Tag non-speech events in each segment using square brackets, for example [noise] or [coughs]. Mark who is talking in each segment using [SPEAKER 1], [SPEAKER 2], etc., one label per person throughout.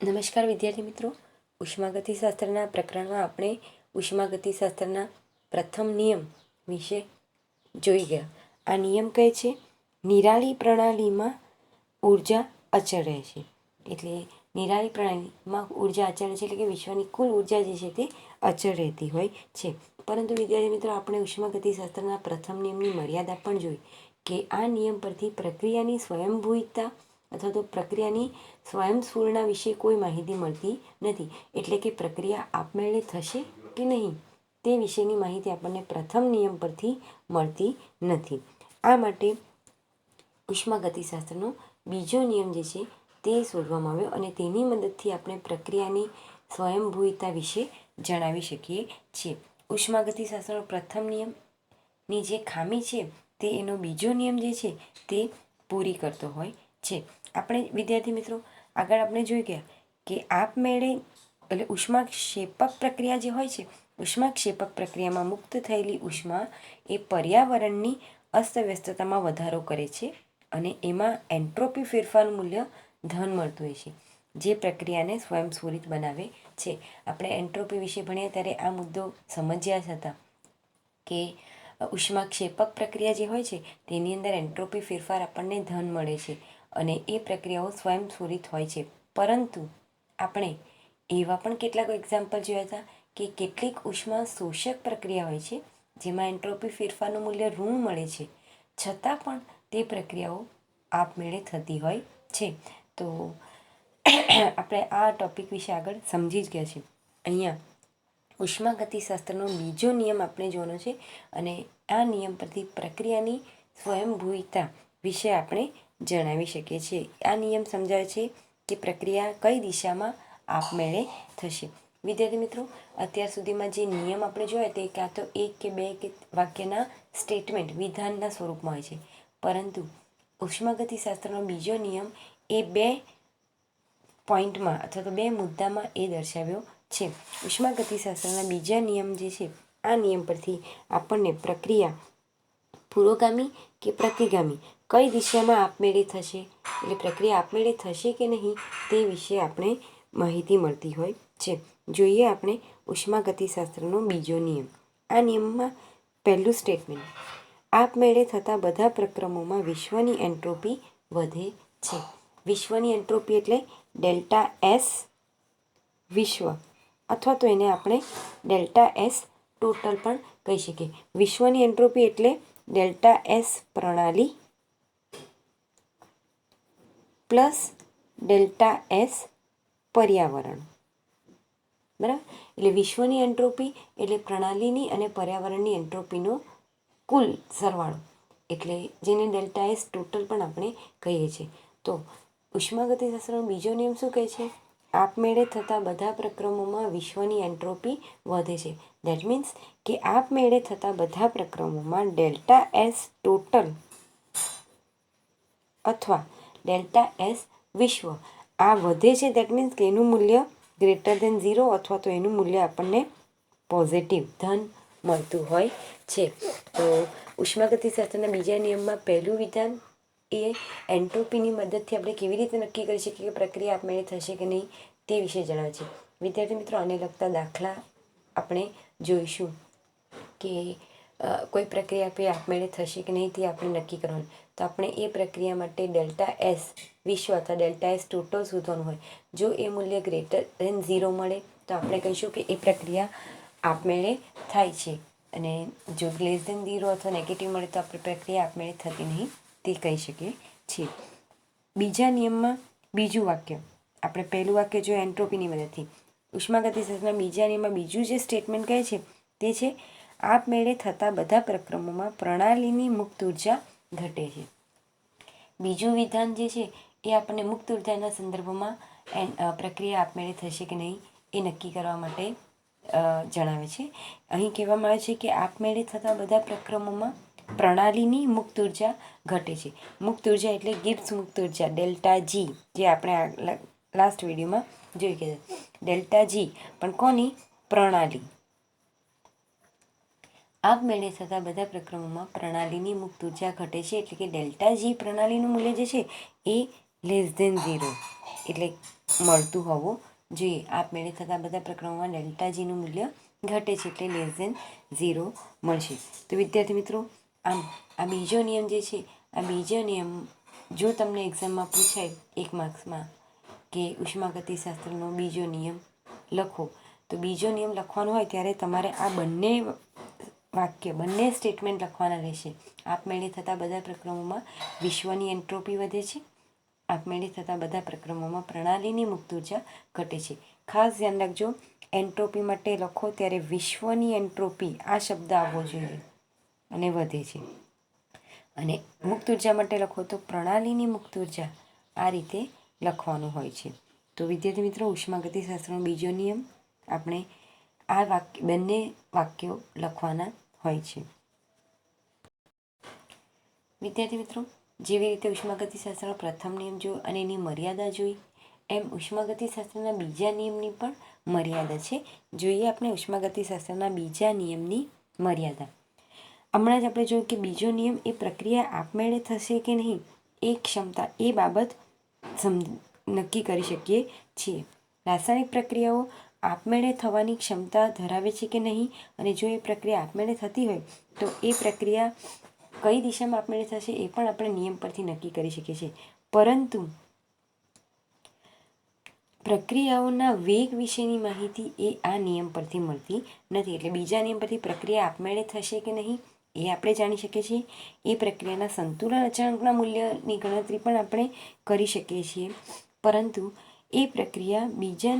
[SPEAKER 1] નમસ્કાર વિદ્યાર્થી મિત્રો. ઉષ્માગતિશાસ્ત્રના પ્રકરણમાં આપણે ઉષ્માગતિશાસ્ત્રના પ્રથમ નિયમ વિશે જોઈ ગયા. આ નિયમ કહે છે નિરાળી પ્રણાલીમાં ઊર્જા અચળ રહે છે. એટલે નિરાળી પ્રણાલીમાં ઊર્જા અચળ છે એટલે કે વિશ્વની કુલ ઊર્જા જે છે તે અચળ રહેતી હોય છે. પરંતુ વિદ્યાર્થી મિત્રો, આપણે ઉષ્માગતિશાસ્ત્રના પ્રથમ નિયમની મર્યાદા પણ જોઈ કે આ નિયમ પરથી પ્રક્રિયાની સ્વયંભૂતા અથવા તો પ્રક્રિયાની સ્વયંસ્ફૂર્ણા વિશે કોઈ માહિતી મળતી નથી. એટલે કે પ્રક્રિયા આપમેળે થશે કે નહીં, તે વિશેની માહિતી આપણને પ્રથમ નિયમ પરથી મળતી નથી. આ માટે ઉષ્માગતિશાસ્ત્રનો બીજો નિયમ જે છે તે શોધવામાં આવ્યો અને તેની મદદથી આપણે પ્રક્રિયાની સ્વયંભૂતા વિશે જણાવી શકીએ છીએ. ઉષ્માગતિશાસ્ત્રનો પ્રથમ નિયમની જે ખામી છે તે એનો બીજો નિયમ જે છે તે પૂરી કરતો હોય છે. આપણે વિદ્યાર્થી મિત્રો, આગળ આપણે જોઈ ગયા કે આપમેળે એટલે ઉષ્માક્ષેપક પ્રક્રિયા જે હોય છે, ઉષ્માક્ષેપક પ્રક્રિયામાં મુક્ત થયેલી ઉષ્મા એ પર્યાવરણની અસ્તવ્યસ્તતામાં વધારો કરે છે અને એમાં એન્ટ્રોપી ફેરફારનું મૂલ્ય ધન મળતું હોય છે, જે પ્રક્રિયાને સ્વયંસ્ફુરિત બનાવે છે. આપણે એન્ટ્રોપી વિશે ભણ્યા ત્યારે આ મુદ્દો સમજ્યા જ હતા કે ઉષ્માક્ષેપક પ્રક્રિયા જે હોય છે, તેની અંદર એન્ટ્રોપી ફેરફાર આપણને ધન મળે છે. અને એ પ્રક્રિયાઓ સ્વયંસ્ફુરિત હોય છે. પરંતુ આપણે એવા પણ કેટલાક એક્ઝામ્પલ જોયા હતા કે કેટલીક ઉષ્મા શોષક પ્રક્રિયા હોય છે, જેમાં એન્ટ્રોપી ફેરફારનું મૂલ્ય ઋણ મળે છે. છતાં પણ તે પ્રક્રિયાઓ આપમેળે થતી હોય છે. તો આપણે આ ટોપિક વિશે આગળ સમજી જ ગયા છીએ. અહીંયા ઉષ્માગતિશાસ્ત્રનો બીજો નિયમ આપણે જોવાનો છે અને આ નિયમ પરથી પ્રક્રિયાની સ્વયંભૂતા વિશે આપણે જણાવી શકીએ છીએ. આ નિયમ સમજાવે છે કે પ્રક્રિયા કઈ દિશામાં આપમેળે થશે. વિદ્યાર્થી મિત્રો, અત્યાર સુધીમાં જે નિયમ આપણે જોયા તે કાં તો એક કે બે કે વાક્યના સ્ટેટમેન્ટ વિધાનના સ્વરૂપમાં હોય છે. પરંતુ ઉષ્માગતિશાસ્ત્રનો બીજો નિયમ એ બે પોઈન્ટમાં અથવા તો બે મુદ્દામાં એ દર્શાવ્યો છે. ઉષ્માગતિશાસ્ત્રના બીજા નિયમ જે છે, આ નિયમ પરથી આપણને પ્રક્રિયા પુરોગામી કે પ્રતિગામી કઈ દિશામાં આપમેળે થશે? એટલે પ્રક્રિયા આપમેળે થશે કે નહીં તે વિશે આપણે માહિતી મળતી હોય છે. જોઈએ આપણે ઉષ્માગતિશાસ્ત્રનો બીજો નિયમ. આ નિયમમાં પહેલું સ્ટેટમેન્ટ આપમેળે થતા બધા પ્રક્રમોમાં વિશ્વની એન્ટ્રોપી વધે છે. વિશ્વની એન્ટ્રોપી એટલે ડેલ્ટા એસ વિશ્વ. અથવા તો એને આપણે ડેલ્ટા એસ ટોટલ પણ કહી શકીએ. વિશ્વની એન્ટ્રોપી એટલે ડેલ્ટા એસ પ્રણાલી પ્લસ ડેલ્ટા એસ પર્યાવરણ. બરાબર? એટલે વિશ્વની એન્ટ્રોપી એટલે પ્રણાલીની અને પર્યાવરણની એન્ટ્રોપીનો કુલ સરવાળો. એટલે જેને ડેલ્ટા એસ ટોટલ પણ આપણે કહીએ છીએ. તો ઉષ્માગતિશાસ્ત્રનો બીજો નિયમ શું કહે છે? આપમેળે થતા બધા પ્રક્રમોમાં વિશ્વની એન્ટ્રોપી વધે છે. દેટ મીન્સ કે આપમેળે થતા બધા પ્રક્રમોમાં ડેલ્ટા એસ ટોટલ અથવા ડેલ્ટા એસ વિશ્વ. આ વધે છે દેટ મીન્સ કે એનું મૂલ્ય ગ્રેટર દેન ઝીરો અથવા તો એનું મૂલ્ય આપણને પોઝિટિવ ધન મળતું હોય છે. તો ઉષ્માગતિશાસ્ત્રના બીજા નિયમમાં પહેલું વિધાન એ એન્ટ્રોપીની મદદથી આપણે કેવી રીતે નક્કી કરી શકીએ કે પ્રક્રિયા આપમેળે થશે કે નહીં તે વિશે જણાવે છે. વિદ્યાર્થી મિત્રો, આને લગતા દાખલા આપણે જોઈશું કે કોઈ પ્રક્રિયા આપણે આપમેળે થશે કે નહીં તે આપણે નક્કી કરવાનું. તો આપણે એ પ્રક્રિયા માટે ડેલ્ટા એસ, વિશ્વ અથવા ડેલ્ટા એસ ટોટલ શોધવાનું હોય. જો એ મૂલ્ય ગ્રેટર દેન ઝીરો મળે, તો આપણે કહીશું કે એ પ્રક્રિયા આપમેળે થાય છે. અને જો લેસ દેન ઝીરો અથવા નેગેટિવ મળે, તો આપણે પ્રક્રિયા આપમેળે થતી નહીં તે કહી શકીએ છીએ. બીજા નિયમમાં બીજું વાક્ય. આપણે પહેલું વાક્ય જો એન્ટ્રોપીની મદદથી. ઉષ્માગતિશાસ્ત્રના બીજા નિયમમાં બીજું જે સ્ટેટમેન્ટ કહે છે, તે છે, આપમેળે થતા બધા પ્રક્રમોમાં પ્રણાલીની મુક્ત ઊર્જા ઘટે છે. બીજું વિધાન જે છે, એ આપણને મુક્ત ઉર્જાના સંદર્ભમાં પ્રક્રિયા આપમેળે થશે કે નહીં, એ નક્કી કરવા માટે જણાવે છે. અહીં કહેવામાં આવે છે કે આપમેળે થતા બધા પ્રક્રમોમાં પ્રણાલીની મુક્ત ઊર્જા ઘટે છે. મુક્ત ઊર્જા એટલે ગિબ્સ મુક્ત ઊર્જા, ડેલ્ટા જી, જે આપણે લાસ્ટ વિડીયોમાં જોઈ ગયા. ડેલ્ટા જી, પણ કોની? પ્રણાલી. આપમેળે થતા બધા પ્રક્રમોમાં પ્રણાલીની મુક્ત ઊર્જા ઘટે છે, એટલે કે ડેલ્ટા જી પ્રણાલીનું મૂલ્ય જે છે એ લેસ ધેન ઝીરો એટલે મળતું હોવું જોઈએ. આપમેળે થતા બધા પ્રક્રમોમાં ડેલ્ટા જીનું મૂલ્ય ઘટે છે, એટલે લેસ દેન ઝીરો મળશે. તો વિદ્યાર્થી મિત્રો, આમ આ બીજો નિયમ જે છે, આ બીજો નિયમ જો તમને એક્ઝામમાં પૂછાય એક માર્ક્સમાં કે ઉષ્માગતિશાસ્ત્રનો બીજો નિયમ લખો, તો બીજો નિયમ લખવાનો હોય ત્યારે તમારે આ બંને વાક્ય બંને સ્ટેટમેન્ટ લખવાના રહેશે. આપમેળે થતા બધા પ્રક્રમોમાં વિશ્વની એન્ટ્રોપી વધે છે. આપમેળે થતા બધા પ્રક્રમોમાં પ્રણાલીની મુક્ત ઊર્જા ઘટે છે. ખાસ ધ્યાન રાખજો એન્ટ્રોપી માટે લખો ત્યારે વિશ્વની એન્ટ્રોપી આ શબ્દ આવવો જોઈએ અને વધે છે. અને મુક્ત ઊર્જા માટે લખો તો પ્રણાલીની મુક્ત ઊર્જા આ રીતે લખવાનું હોય છે. તો વિદ્યાર્થી મિત્રો, ઉષ્માગતિશાસ્ત્રનો બીજો નિયમ આપણે આ વાક્ય, બંને વાક્યો લખવાના હોય છે. વિદ્યાર્થી મિત્રો, જેવી રીતે ઉષ્માગતિશાસ્ત્રનો પ્રથમ નિયમ જોયો અને એની મર્યાદા જોઈ, એમ ઉષ્માગતિશાસ્ત્રના બીજા નિયમની પણ મર્યાદા છે. જોઈએ આપણે ઉષ્માગતિશાસ્ત્રના બીજા નિયમની મર્યાદા. હમણાં જ આપણે જોયું કે બીજો નિયમ એ પ્રક્રિયા આપમેળે થશે કે નહીં, એ ક્ષમતા, એ બાબત સમ નક્કી કરી શકીએ છીએ. રાસાયણિક પ્રક્રિયાઓ આપમેળે થવાની ક્ષમતા ધરાવે છે કે નહીં અને જો એ પ્રક્રિયા આપમેળે થતી હોય, તો એ પ્રક્રિયા કઈ દિશામાં આપમેળે થશે એ પણ આપણે નિયમ પરથી નક્કી કરી શકીએ છીએ. પરંતુ પ્રક્રિયાઓના વેગ વિશેની માહિતી એ આ નિયમ પરથી મળતી નથી. એટલે બીજા નિયમ પરથી પ્રક્રિયા આપમેળે થશે કે નહીં, એ આપણે જાણી શકીએ છીએ. એ પ્રક્રિયાના સંતુલન અચાનકના મૂલ્યની ગણતરી પણ આપણે કરી શકીએ છીએ. પરંતુ એ પ્રક્રિયા બીજા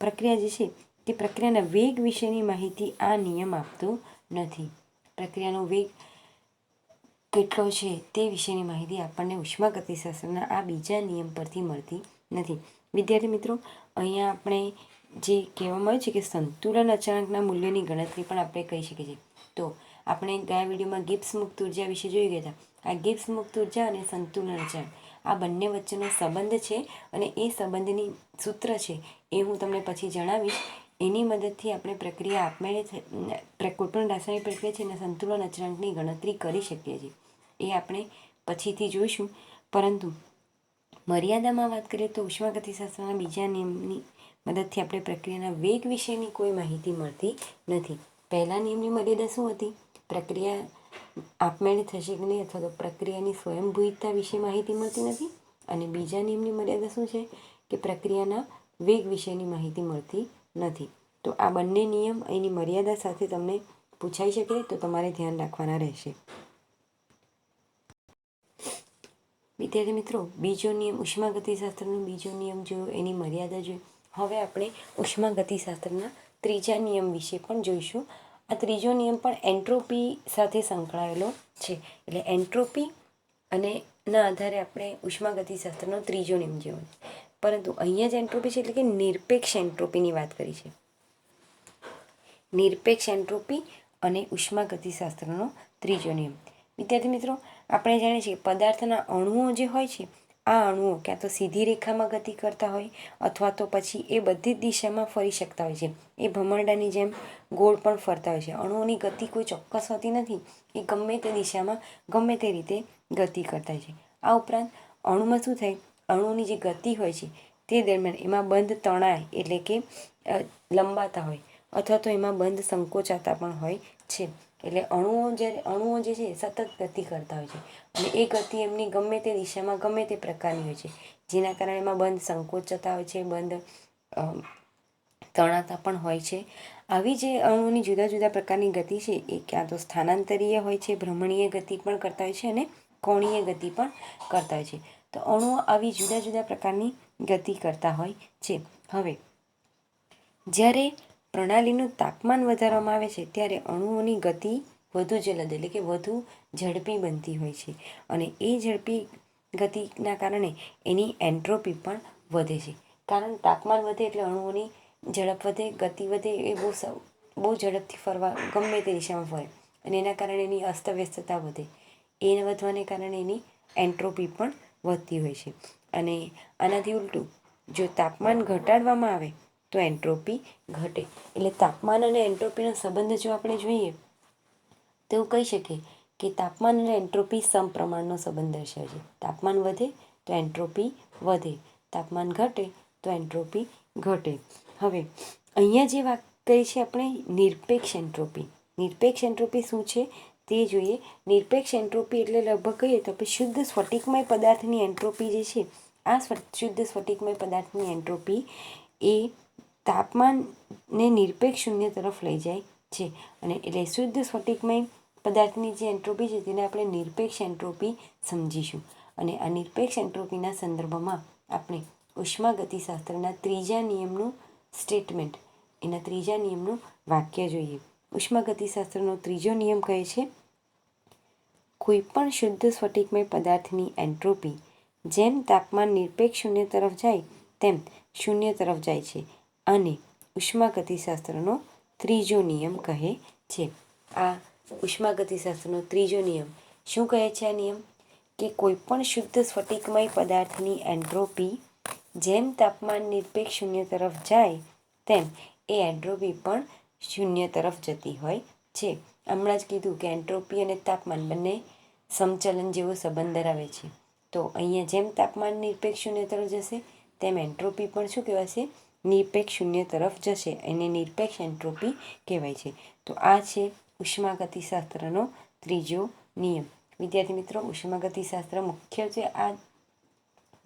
[SPEAKER 1] પ્રક્રિયા જે છે, તે પ્રક્રિયાના વેગ વિશેની માહિતી આ નિયમ આપતો નથી. પ્રક્રિયાનો વેગ કેટલો છે, તે વિશેની માહિતી આપણને ઉષ્માગતિશાસ્ત્રના આ બીજા નિયમ પરથી મળતી નથી. વિદ્યાર્થી મિત્રો, અહીંયા આપણે જે કહેવામાં આવ્યું છે કે સંતુલન અચાનકના મૂલ્યની ગણતરી પણ આપણે કહી શકીએ છીએ. તો આપણે ગયા વિડીયોમાં ગિપ્સ મુક્ત ઊર્જા વિશે જોઈ ગયા હતા. આ ગિપ્સ મુક્ત ઊર્જા અને સંતુલન અચાનક. આ બંને વચ્ચેનો સંબંધ છે અને એ સંબંધની સૂત્ર છે એ હું તમને પછી જણાવીશ. એની મદદથી આપણે પ્રક્રિયા આપમેળે કોઈપણ રાસાયણિક પ્રક્રિયા છે અને સંતુલન અચળાંકની ગણતરી કરી શકીએ છીએ. એ આપણે પછીથી જોઈશું. પરંતુ મર્યાદામાં વાત કરીએ તો ઉષ્માગતિશાસ્ત્રના બીજા નિયમની મદદથી આપણે પ્રક્રિયાના વેગ વિશેની કોઈ માહિતી મળતી નથી. પહેલા નિયમની મર્યાદા શું હતી? પ્રક્રિયા આપમેળે થશે કે નહીં અથવા તો પ્રક્રિયાની સ્વયંભૂતા વિશે માહિતી મળતી નથી? અને બીજા નિયમની મર્યાદા શું છે કે પ્રક્રિયાના વેગ વિશેની માહિતી મળતી નથી? તો આ બંને નિયમ એની મર્યાદા સાથે તમને પૂછાઈ શકે, તો તમારે ધ્યાન રાખવાના રહેશે. વિદ્યાર્થી મિત્રો, બીજો નિયમ ઉષ્માગતિશાસ્ત્રનો બીજો નિયમ જોયો એની મર્યાદા જોઈ હવે આપણે ઉષ્માગતિશાસ્ત્રના ત્રીજા નિયમ વિશે પણ જોઈશું. આ ત્રીજો નિયમ પણ એન્ટ્રોપી સાથે સંકળાયેલો છે. એટલે એન્ટ્રોપી અને ના આધારે આપણે ઉષ્માગતિશાસ્ત્રનો ત્રીજો નિયમ જેવો પરંતુ અહીંયા જ એન્ટ્રોપી છે એટલે કે નિરપેક્ષ એન્ટ્રોપીની વાત કરી છે. નિરપેક્ષ એન્ટ્રોપી અને ઉષ્માગતિશાસ્ત્રનો ત્રીજો નિયમ. વિદ્યાર્થી મિત્રો, આપણે જાણીએ છીએ પદાર્થના અણુઓ જે હોય છે આ અણુઓ ક્યાં તો સીધી રેખામાં ગતિ કરતા હોય અથવા તો પછી એ બધી જ દિશામાં ફરી શકતા હોય છે. એ ભમરડાની જેમ ગોળ પણ ફરતા હોય છે. અણુઓની ગતિ કોઈ ચોક્કસ હોતી નથી. એ ગમે તે દિશામાં, ગમે તે રીતે ગતિ કરતા હોય છે. આ ઉપરાંત અણુમાં શું થાય? અણુઓની જે ગતિ હોય છે, તે દરમિયાન એમાં બંધ તણાય એટલે કે લંબાતા હોય અથવા તો એમાં બંધ સંકોચાતા પણ હોય છે. એટલે અણુઓ જ્યારે અણુઓ જે છે સતત ગતિ કરતા હોય છે. અને એ ગતિ એમની ગમે તે દિશામાં ગમે તે પ્રકારની હોય છે. જેના કારણે એમાં બંધ સંકોચતા હોય છે, બંધ તણાતા પણ હોય છે. આવી જે અણુઓની જુદા જુદા પ્રકારની ગતિ છે એ ક્યાં તો સ્થાનાંતરીય હોય છે, ભ્રમણીય ગતિ પણ કરતા હોય છે અને કોણીય ગતિ પણ કરતા હોય છે. તો અણુઓ આવી જુદા જુદા પ્રકારની ગતિ કરતા હોય છે. હવે, જ્યારે પ્રણાલીનું તાપમાન વધારવામાં આવે છે, ત્યારે અણુઓની ગતિ વધુ જલદ એટલે કે વધુ ઝડપી બનતી હોય છે. અને એ ઝડપી ગતિના કારણે એની એન્ટ્રોપી પણ વધે છે. કારણ તાપમાન વધે એટલે અણુઓની ઝડપ વધે, ગતિ વધે, એ બહુ બહુ ઝડપથી ફરવા ગમે તે દિશામાં ફરે. અને એના કારણે એની અસ્તવ્યસ્તતા વધે. એ વધવાને કારણે એની એન્ટ્રોપી પણ વધતી હોય છે. અને આનાથી ઉલટું, જો તાપમાન ઘટાડવામાં આવે તો એન્ટ્રોપી ઘટે. એટલે તાપમાન અને એન્ટ્રોપીનો સંબંધ જો આપણે જોઈએ, તો એવું કહી શકીએ કે તાપમાન અને એન્ટ્રોપી સમપ્રમાણનો સંબંધ દર્શાવે તાપમાન વધે તો એન્ટ્રોપી વધે. તાપમાન ઘટે તો એન્ટ્રોપી ઘટે. હવે, અહીંયા જે વાત કરી છે આપણે, નિરપેક્ષ એન્ટ્રોપી. નિરપેક્ષ એન્ટ્રોપી શું છે? તે જોઈએ. નિરપેક્ષ એન્ટ્રોપી એટલે લગભગ કહીએ તો આપણે શુદ્ધ સ્ફટિકમય પદાર્થની એન્ટ્રોપી જે છે, આ શુદ્ધ સ્ફટિકમય પદાર્થની એન્ટ્રોપી એ તાપમાનને નિરપેક્ષ શૂન્ય તરફ લઈ જાય છે અને એટલે શુદ્ધ સ્ફટિકમય પદાર્થની જે એન્ટ્રોપી છે તેને આપણે નિરપેક્ષ એન્ટ્રોપી સમજીશું. અને આ નિરપેક્ષ એન્ટ્રોપીના સંદર્ભમાં આપણે ઉષ્માગતિશાસ્ત્રના ત્રીજા નિયમનું સ્ટેટમેન્ટ, એના ત્રીજા નિયમનું વાક્ય જોઈએ. ઉષ્માગતિશાસ્ત્રનો ત્રીજો નિયમ કહે છે, કોઈપણ શુદ્ધ સ્ફટિકમય પદાર્થની એન્ટ્રોપી જેમ તાપમાન નિરપેક્ષ શૂન્ય તરફ જાય, તેમ શૂન્ય તરફ જાય છે. અને ઉષ્માગતિશાસ્ત્રનો ત્રીજો નિયમ કહે છે. આ ઉષ્માગતિશાસ્ત્રનો ત્રીજો નિયમ શું કહે છે આ નિયમ? કે કોઈપણ શુદ્ધ સ્ફટિકમય પદાર્થની એન્ટ્રોપી જેમ તાપમાન નિરપેક્ષ શૂન્ય તરફ જાય, તેમ એ એન્ટ્રોપી પણ શૂન્ય તરફ જતી હોય છે. હમણાં જ કીધું કે એન્ટ્રોપી અને તાપમાન બંને સમચલન જેવો સંબંધ ધરાવે છે. તો અહીંયા જેમ તાપમાન નિરપેક્ષ શૂન્ય તરફ જશે, તેમ એન્ટ્રોપી પણ શું કહેવાશે? નિરપેક્ષ શૂન્ય તરફ જશે એને નિરપેક્ષ એન્ટ્રોપી કહેવાય છે. તો આ છે ઉષ્માગતિશાસ્ત્રનો ત્રીજો નિયમ. વિદ્યાર્થી મિત્રો, ઉષ્માગતિશાસ્ત્ર મુખ્યત્વે આ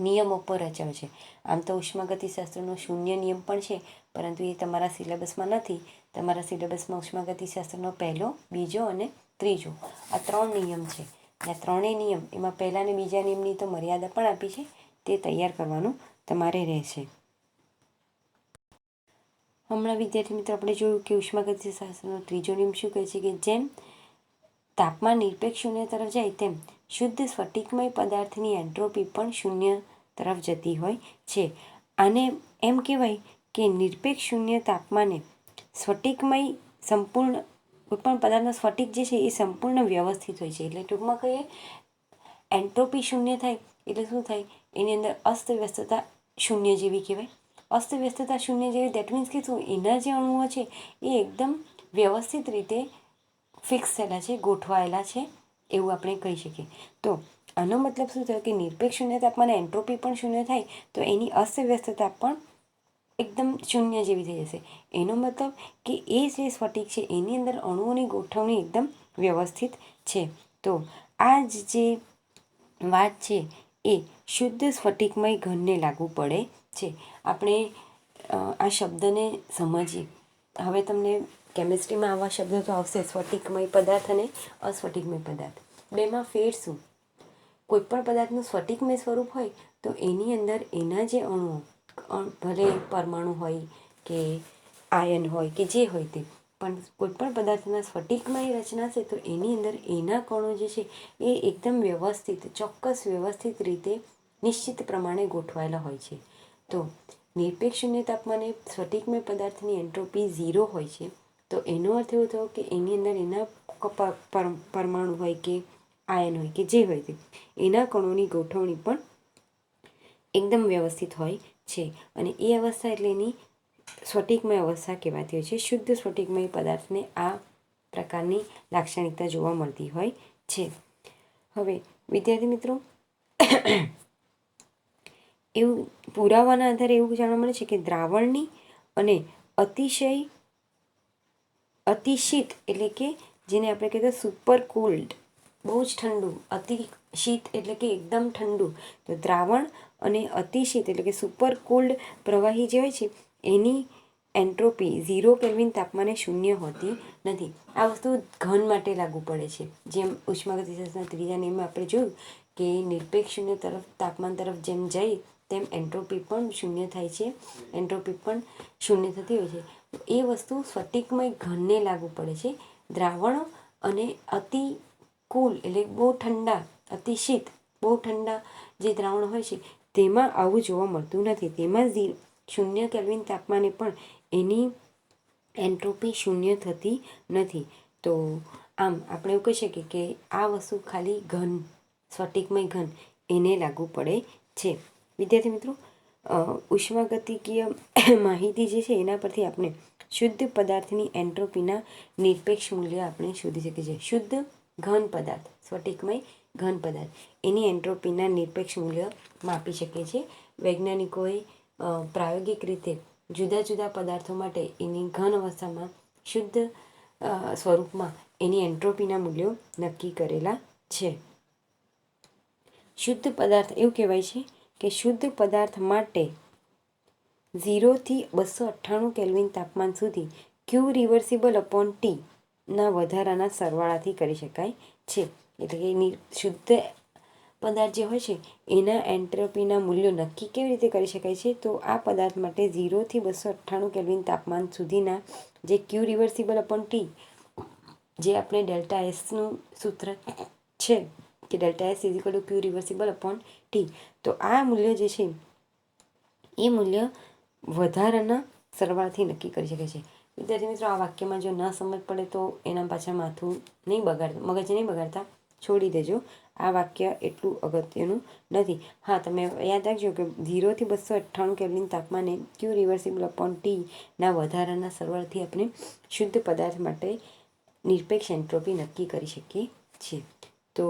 [SPEAKER 1] નિયમો પર રચાયો છે. આમ તો ઉષ્માગતિશાસ્ત્રનો શૂન્ય નિયમ પણ છે, પરંતુ એ તમારા સિલેબસમાં નથી. તમારા સિલેબસમાં ઉષ્માગતિશાસ્ત્રનો પહેલો, બીજો અને ત્રીજો. આ ત્રણ નિયમ છે. અને ત્રણેય નિયમ એમાં પહેલા અને બીજા નિયમની તો મર્યાદા પણ આપી છે. તે તૈયાર કરવાનું તમારે રહેશે. હમણાં વિદ્યાર્થી મિત્રો, આપણે જોયું કે ઉષ્માગતિશાસ્ત્રનો ત્રીજો નિયમ શું કહે છે કે જેમ તાપમાન નિરપેક્ષ શૂન્ય તરફ જાય, તેમ શુદ્ધ સ્ફટિકમય પદાર્થની એન્ટ્રોપી પણ શૂન્ય તરફ જતી હોય છે. આને એમ કહેવાય કે નિરપેક્ષ શૂન્ય તાપમાને સ્ફટિકમય સંપૂર્ણ કોઈપણ પદાર્થનો સ્ફટિક જે છે એ સંપૂર્ણ વ્યવસ્થિત હોય છે. એટલે ટૂંકમાં કહીએ, એન્ટ્રોપી શૂન્ય થાય, એટલે શું થાય? એની અંદર અસ્તવ્યસ્તતા શૂન્ય જેવી કહેવાય. અસ્તવ્યસ્તતા શૂન્ય જેવી દેટ મીન્સ કે શું એના જે અણુઓ છે, એ એકદમ વ્યવસ્થિત રીતે ફિક્સ થયેલા છે, ગોઠવાયેલા છે, એવું આપણે કહી શકીએ. તો આનો મતલબ શું થયો કે નિરપેક્ષ શૂન્ય તાપમાને એન્ટ્રોપી પણ શૂન્ય થાય, તો એની અસ્તવ્યસ્તતા પણ એકદમ શૂન્ય જેવી થઈ જશે. એનો મતલબ કે એ જે સ્ફટિક છે, એની અંદર અણુઓની ગોઠવણી એકદમ વ્યવસ્થિત છે. તો આ જ જે વાત છે, એ શુદ્ધ સ્ફટિકમય ઘનને લાગુ પડે છે. આપણે આ શબ્દને સમજીએ. હવે તમને કેમિસ્ટ્રીમાં આવા શબ્દો તો આવશે. સ્ફટિકમય પદાર્થ અને અસ્ફટિકમય પદાર્થ. બેમાં ફેર શું? કોઈપણ પદાર્થનું સ્ફટિકમય સ્વરૂપ હોય તો એની અંદર એના જે અણુઓ ભલે પરમાણુ હોય કે આયન હોય કે જે હોય તે, પણ કોઈપણ પદાર્થના સ્ફટિકમય રચના છે તો એની અંદર એના કણો જે છે એ એકદમ વ્યવસ્થિત, ચોક્કસ વ્યવસ્થિત રીતે નિશ્ચિત પ્રમાણે ગોઠવાયેલા હોય છે. તો નિરપેક્ષ શૂન્ય તાપમાને સ્ફટિકમય પદાર્થની એન્ટ્રોપી ઝીરો હોય છે. તો એનો અર્થ એવો થયો કે એની અંદર એના પરમાણુ હોય કે આયન હોય કે જે હોય તે, એના કણોની ગોઠવણી પણ એકદમ વ્યવસ્થિત હોય છે. અને એ અવસ્થા એટલે એની સ્ફટિકમય અવસ્થા કહેવાતી હોય છે. શુદ્ધ સ્ફટિકમય પદાર્થને આ પ્રકારની લાક્ષણિકતા જોવા મળતી હોય છે. હવે, વિદ્યાર્થી મિત્રો એવું પુરાવાના આધારે એવું જાણવા મળે છે કે દ્રાવણની અને અતિશય અતિશીત એટલે કે જેને આપણે કહેતા સુપર કોલ્ડ બહુ જ ઠંડુ અતિ શીત એટલે કે એકદમ ઠંડુ, તો દ્રાવણ અને અતિશીત એટલે કે સુપર કોલ્ડ પ્રવાહી જે હોય છે, એની એન્ટ્રોપી ઝીરો કેલ્વિન તાપમાને શૂન્ય હોતી નથી. આ વસ્તુ ઘન માટે લાગુ પડે છે. જેમ ઉષ્માગતિશાસ્ત્રના ત્રીજા નિયમમાં આપણે જોયું કે નિરપેક્ષ શૂન્ય તરફ તાપમાન તરફ જેમ જઈ તેમ એન્ટ્રોપી પણ શૂન્ય થાય છે. એન્ટ્રોપી પણ શૂન્ય થતી હોય છે. એ વસ્તુ સ્ફટિકમય ઘનને લાગુ પડે છે. દ્રાવણ અને અતિ કુલ એટલે બહુ ઠંડા, અતિ શીત, બહુ ઠંડા જે દ્રાવણ હોય છે, તેમાં આવું જોવા મળતું નથી. તેમાં ઝીરો શૂન્ય કેલ્વિન તાપમાને પણ એની એન્ટ્રોપી શૂન્ય થતી નથી. તો આમ આપણે એવું કહી શકીએ કે આ વસ્તુ ખાલી ઘન, સ્ફટિકમય ઘન એને લાગુ પડે છે. વિદ્યાર્થી મિત્રો ઉષ્માગતિકીય માહિતી જે છે એના પરથી આપણે શુદ્ધ પદાર્થની એન્ટ્રોપીના નિરપેક્ષ મૂલ્ય આપણે શોધી શકીએ છીએ. શુદ્ધ ઘન પદાર્થ, સ્ફટિકમય ઘન પદાર્થ, એની એન્ટ્રોપીના નિરપેક્ષ મૂલ્ય માપી શકીએ છીએ. વૈજ્ઞાનિકોએ પ્રાયોગિક રીતે જુદા જુદા પદાર્થો માટે એની ઘન અવસ્થામાં શુદ્ધ સ્વરૂપમાં એની એન્ટ્રોપીના મૂલ્યો નક્કી કરેલા છે. શુદ્ધ પદાર્થ એવું કહેવાય છે કે શુદ્ધ પદાર્થ માટે ઝીરોથી બસો અઠ્ઠાણું કેલ્વિન તાપમાન સુધી ક્યુ રિવર્સિબલ અપોન ટીના વધારાના સરવાળાથી કરી શકાય છે. એટલે કે એની શુદ્ધ પદાર્થ જે હોય છે, એના એન્ટ્રોપીના મૂલ્યો નક્કી કેવી રીતે કરી શકાય છે? તો આ પદાર્થ માટે ઝીરોથી બસો અઠ્ઠાણું કેલ્વિન તાપમાન સુધીના જે ક્યુ રિવર્સિબલ અપોન ટી જે આપણે ડેલ્ટા એસનું સૂત્ર છે કે delta S is equal to Q reversible upon T તો આ મૂલ્ય જે છે, એ મૂલ્ય વધારાના સરવાળથી નક્કી કરી શકે છે. વિદ્યાર્થી મિત્રો, આ વાક્યમાં જો ન સમજ પડે તો એના પાછળ માથું નહીં બગાડતા મગજ નહીં બગાડતા, છોડી દેજો. આ વાક્ય એટલું અગત્યનું નથી. હા, તમે યાદ રાખજો કે ઝીરોથી બસો અઠ્ઠાણું કેલ્વિન તાપમાને ક્યુ રિવર્સિબલ અપોન ટીના વધારાના સરવાળથી આપણે શુદ્ધ પદાર્થ માટે નિરપેક્ષ એન્ટ્રોપી નક્કી કરી શકીએ છીએ. તો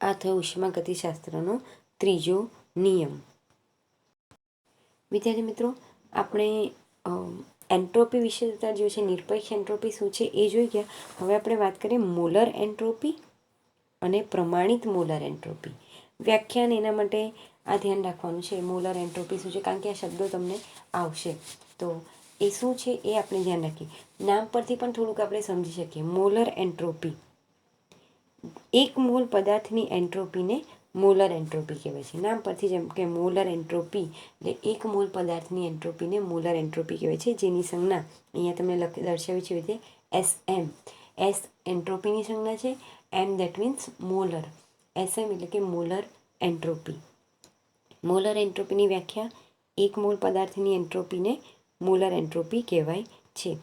[SPEAKER 1] આ થયો ઉષ્માગતિશાસ્ત્રનો ત્રીજો નિયમ. વિદ્યાર્થી મિત્રો, આપણે એન્ટ્રોપી વિશે અત્યારે જોયું છે, નિરપેક્ષ એન્ટ્રોપી શું છે એ જોઈ ગયા. હવે આપણે વાત કરીએ મોલર એન્ટ્રોપી અને પ્રમાણિત મોલર એન્ટ્રોપી. વ્યાખ્યાન એના માટે આ ધ્યાન રાખવાનું છે, મોલર એન્ટ્રોપી શું છે, કારણ કે આ શબ્દો તમને આવશે. તો એ શું છે એ આપણે ધ્યાન રાખીએ. નામ પરથી પણ થોડુંક આપણે સમજી શકીએ. Molar entropy. એક મોલ પદાર્થની એન્ટ્રોપીને મોલર એન્ટ્રોપી કહેવાય છે. નામ પરથી જેમ કે મોલર એન્ટ્રોપી એટલે એક મોલ પદાર્થની એન્ટ્રોપીને મોલર એન્ટ્રોપી કહેવાય છે, જેની સંજ્ઞા અહીંયા તમને દર્શાવી છે રીતે એસ એમ. એસ એન્ટ્રોપીની સંજ્ઞા છે. M that means molar. S M એટલે કે મોલર એન્ટ્રોપી. મોલર એન્ટ્રોપીની વ્યાખ્યા એક મોલ પદાર્થની એન્ટ્રોપીને મોલર એન્ટ્રોપી કહેવાય છે.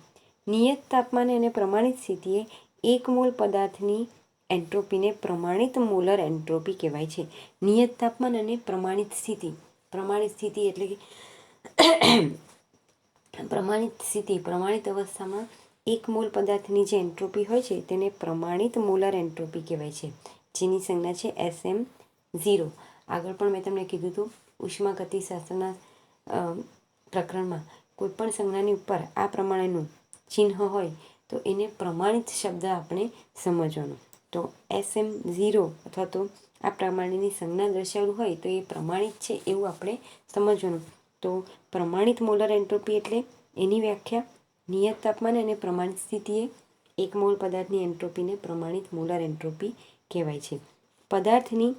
[SPEAKER 1] નિયત તાપમાને અને પ્રમાણિત સ્થિતિએ એક મોલ પદાર્થની એન્ટ્રોપીને પ્રમાણિત મોલર એન્ટ્રોપી કહેવાય છે. નિયત તાપમાન અને પ્રમાણિત સ્થિતિ. પ્રમાણિત સ્થિતિ એટલે કે [coughs] પ્રમાણિત સ્થિતિ. પ્રમાણિત અવસ્થામાં એક મોલ પદાર્થની જે એન્ટ્રોપી હોય છે, તેને પ્રમાણિત મોલર એન્ટ્રોપી કહેવાય છે, જેની સંજ્ઞા છે એસ એમ ઝીરો. આગળ પણ મેં તમને કીધું હતું, ઉષ્માગતિશાસ્ત્રના પ્રકરણમાં. કોઈપણ સંજ્ઞાની ઉપર આ પ્રમાણેનું ચિહ્ન હોય, તો એને પ્રમાણિત શબ્દ આપણે સમજવાનો. તો એસ એમ ઝીરો અથવા તો આ પ્રમાણેની સંજ્ઞા દર્શાવેલું હોય તો એ પ્રમાણિત છે એવું આપણે સમજવાનું. તો પ્રમાણિત મોલર એન્ટ્રોપી એટલે એની વ્યાખ્યા, નિયત તાપમાન અને પ્રમાણિત સ્થિતિએ એક મોલ પદાર્થની એન્ટ્રોપીને પ્રમાણિત મોલર એન્ટ્રોપી કહેવાય છે. પદાર્થની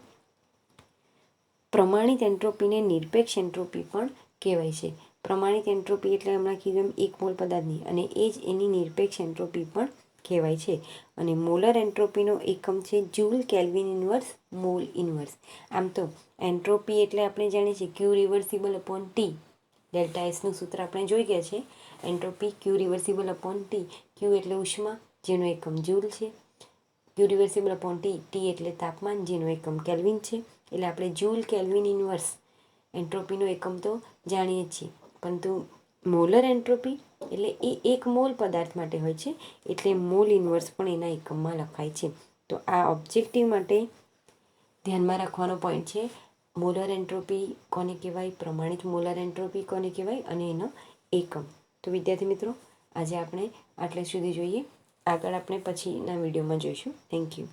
[SPEAKER 1] પ્રમાણિત એન્ટ્રોપીને નિરપેક્ષ એન્ટ્રોપી પણ કહેવાય છે. પ્રમાણિત એન્ટ્રોપી એટલે હમણાં કીધું એમ એક મોલ પદાર્થની અને એ જ એની નિરપેક્ષ એન્ટ્રોપી પણ કહેવાય છે. અને મોલર એન્ટ્રોપીનો એકમ છે joule kelvin inverse, mole inverse. આમ તો એન્ટ્રોપી એટલે આપણે જાણીએ છીએ Q reversible upon T. Delta એસનું સૂત્ર આપણે જોઈ ગયા છે. Entropy Q reversible upon T. Q એટલે ઉષ્મા, જેનો એકમ જૂલ છે. Q reversible upon T T એટલે તાપમાન, જેનો એકમ કેલ્વિન છે. એટલે આપણે જૂલ કેલ્વિન ઇન્વર્સ એન્ટ્રોપીનો એકમ તો જાણીએ છીએ. પરંતુ મોલર એન્ટ્રોપી એટલે એ એક મોલ પદાર્થ માટે હોય છે. એટલે મોલ ઇન્વર્સ પણ એના એકમમાં લખાય છે. તો આ ઓબ્જેક્ટિવ માટે ધ્યાનમાં રાખવાનો પોઈન્ટ છે. મોલર એન્ટ્રોપી કોને કહેવાય? પ્રમાણિત મોલર એન્ટ્રોપી કોને કહેવાય? અને એનો એકમ. તો વિદ્યાર્થી મિત્રો, આજે આપણે આટલે સુધી જોઈએ. આગળ આપણે પછીના વિડીયોમાં જોઈશું. Thank you